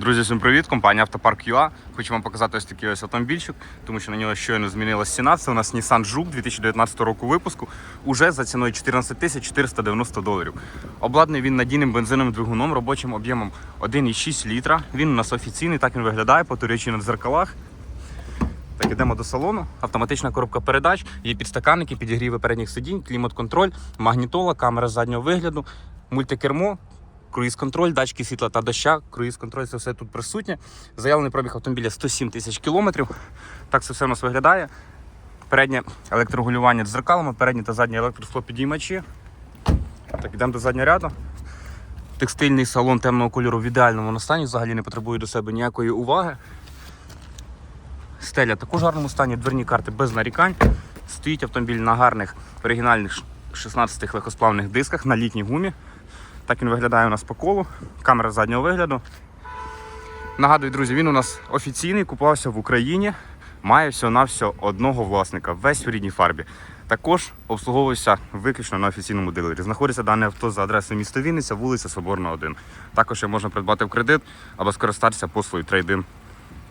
Друзі, всім привіт! Компанія Автопарк ЮА. Хочу вам показати ось такий ось автомобільчик, тому що на нього щойно змінилася ціна. Це у нас Nissan Juke 2019 року випуску. Уже за ціною 14 тисяч 490 доларів. Обладнаний він надійним бензиновим двигуном робочим об'ємом 1,6 літра. Він у нас офіційний, так він виглядає, повторюючи на дзеркалах. Так, ідемо до салону. Автоматична коробка передач, є підстаканники, підігріви передніх сидінь, клімат-контроль, магнітола, камера заднього вигляду, мультикермо, круїз-контроль, датчики світла та доща, круїз-контроль, це все тут присутнє. Заявлений пробіг автомобіля 107 тисяч кілометрів. Так це все у нас виглядає. Переднє електрорегулювання дзеркалами, передні та задні електросклопідіймачі. Так, йдемо до заднього ряду. Текстильний салон темного кольору в ідеальному стані, взагалі не потребує до себе ніякої уваги. Стеля також в гарному стані, дверні карти без нарікань. Стоїть автомобіль на гарних оригінальних 16 легкосплавних дисках на літній гумі. Так він виглядає у нас по колу. Камера заднього вигляду. Нагадую, друзі, він у нас офіційний, купувався в Україні. Має всього-навсього одного власника, весь у рідній фарбі. Також обслуговується виключно на офіційному дилері. Знаходиться дане авто за адресою міста Вінниця, вулиця Соборна, 1. Також його можна придбати в кредит або скористатися послугою трейдин